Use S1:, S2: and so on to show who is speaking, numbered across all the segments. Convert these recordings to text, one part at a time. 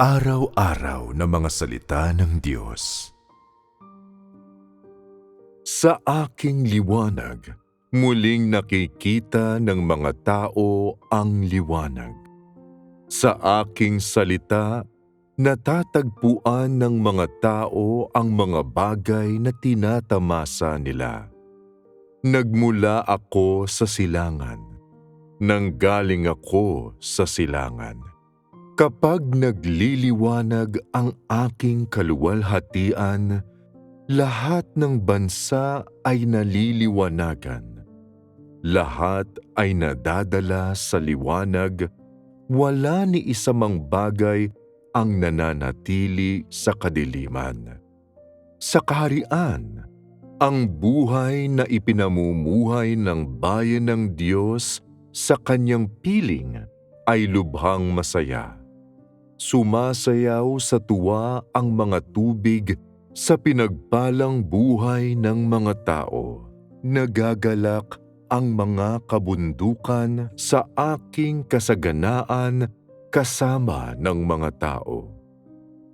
S1: Araw-araw na mga salita ng Diyos. Sa aking liwanag, muling nakikita ng mga tao ang liwanag. Sa aking salita, natatagpuan ng mga tao ang mga bagay na tinatamasa nila. Nagmula ako sa silangan. Nanggaling ako sa silangan. Kapag nagliliwanag ang aking kaluwalhatian, lahat ng bansa ay naliliwanagan. Lahat ay nadadala sa liwanag, wala ni isa mang bagay ang nananatili sa kadiliman. Sa kaharian, ang buhay na ipinamumuhay ng bayan ng Diyos sa kanyang piling ay lubhang masaya Sumasayaw sa tuwa ang mga tubig sa pinagpalang buhay ng mga tao. Nagagalak ang mga kabundukan sa aking kasaganaan kasama ng mga tao.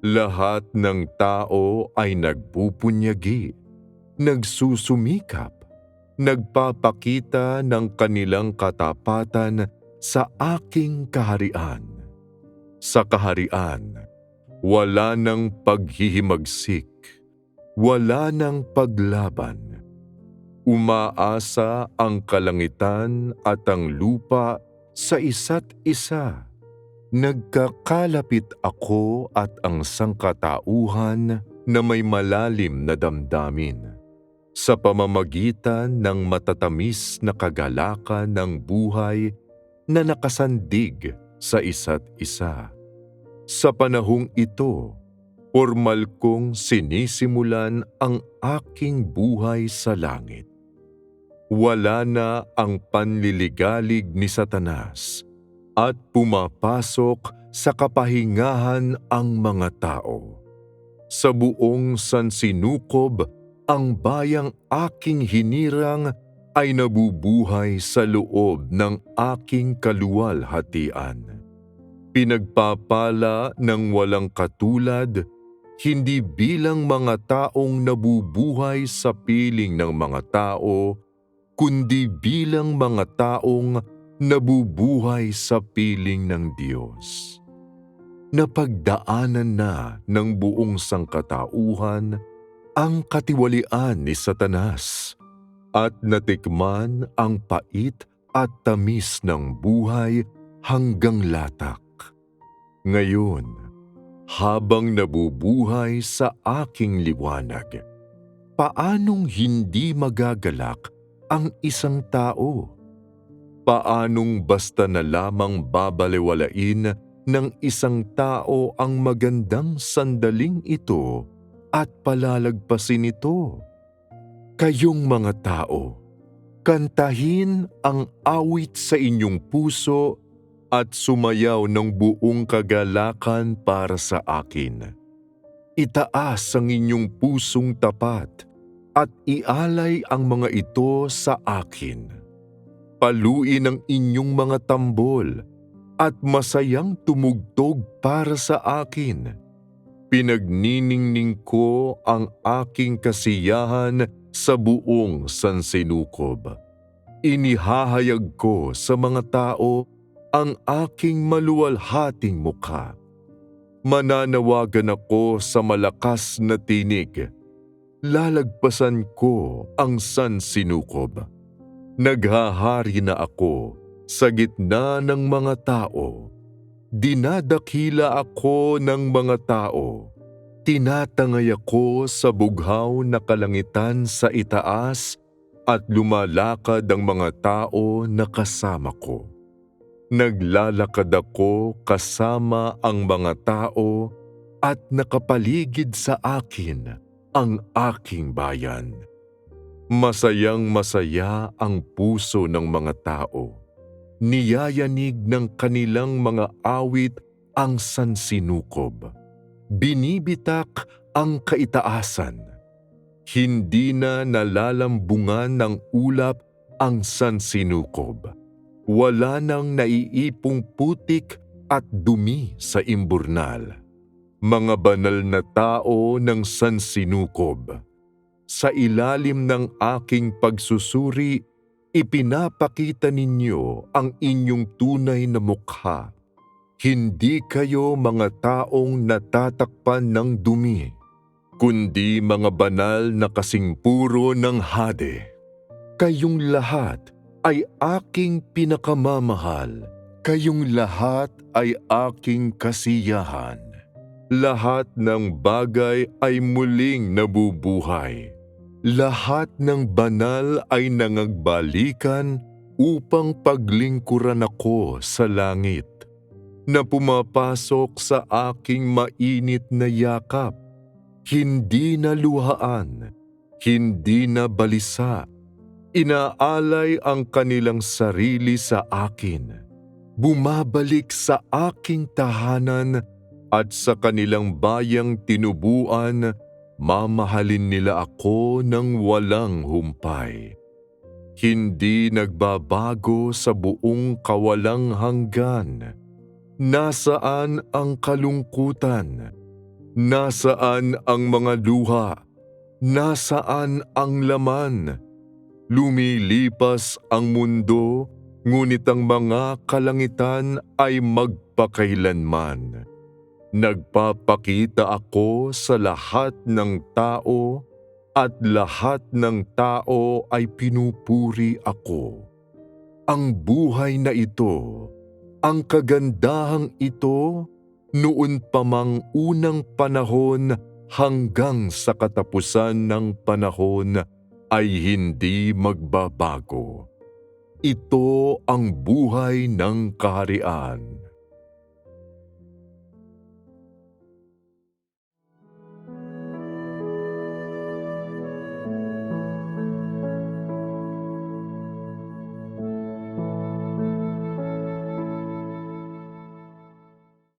S1: Lahat ng tao ay nagpupunyagi, nagsusumikap, nagpapakita ng kanilang katapatan sa aking kaharian sa kaharian, wala nang paghihimagsik, wala nang paglaban. Umaasa ang kalangitan at ang lupa sa isa't isa. Nagkakalapit ako at ang sangkatauhan na may malalim na damdamin sa pamamagitan ng matatamis na kagalakan ng buhay na nakasandig sa isa't isa. Sa panahong ito, formal kong sinisimulan ang aking buhay sa langit. Wala na ang panliligalig ni Satanas at pumapasok sa kapahingahan ang mga tao. Sa buong sansinukob, ang bayang aking hinirang ay nabubuhay sa loob ng aking kaluwalhatian pinagpapala ng walang katulad, hindi bilang mga taong nabubuhay sa piling ng mga tao, kundi bilang mga taong nabubuhay sa piling ng Diyos. Napagdaanan na ng buong sangkatauhan ang katiwalian ni Satanas at natikman ang pait at tamis ng buhay hanggang latak. Ngayon, habang nabubuhay sa aking liwanag, paanong hindi magagalak ang isang tao? Paanong basta na lamang babalewalain ng isang tao ang magandang sandaling ito at palalagpasin ito? Kayong mga tao, kantahin ang awit sa inyong puso at sumayaw ng buong kagalakan para sa akin. Itaas ang inyong pusong tapat at ialay ang mga ito sa akin. Paluin ang inyong mga tambol at masayang tumugtog para sa akin. Pinagniningning ko ang aking kasiyahan sa buong sansinukob. Inihahayag ko sa mga tao ang aking maluwalhating mukha. Mananawagan ako sa malakas na tinig. Lalagpasan ko ang sansinukob. Naghahari na ako sa gitna ng mga tao. Dinadakila ako ng mga tao. Tinatangay ako sa bughaw na kalangitan sa itaas at lumalakad ang mga tao na kasama ko. Naglalakad ako kasama ang mga tao at nakapaligid sa akin ang aking bayan. Masayang masaya ang puso ng mga tao. Niyayanig ng kanilang mga awit ang sansinukob. Binibitak ang kaitaasan. Hindi na nalalambungan ng ulap ang sansinukob wala nang naiipong putik at dumi sa imburnal. mga banal na tao ng sansinukob. Sa ilalim ng aking pagsusuri, ipinapakita ninyo ang inyong tunay na mukha. Hindi kayo mga taong natatakpan ng dumi, kundi mga banal na kasing puro ng hade. Kayong lahat ay aking pinakamamahal. Kayong lahat ay aking kasiyahan. Lahat ng bagay ay muling nabubuhay. Lahat ng banal ay nangagbalikan upang paglingkuran ako sa langit na pumapasok sa aking mainit na yakap. Hindi na luhaan, hindi na balisa. Inaalay ang kanilang sarili sa akin. Bumabalik sa aking tahanan at sa kanilang bayang tinubuan, mamahalin nila ako ng walang humpay. Hindi nagbabago sa buong kawalang hanggan. Nasaan ang kalungkutan? Nasaan ang mga luha? Nasaan ang laman? Lumilipas ang mundo, ngunit ang mga kalangitan ay magpakailanman. Nagpapakita ako sa lahat ng tao at lahat ng tao ay pinupuri ako. Ang buhay na ito, ang kagandahang ito, noon pa mang unang panahon hanggang sa katapusan ng panahon ay hindi magbabago. Ito ang buhay ng kaharian.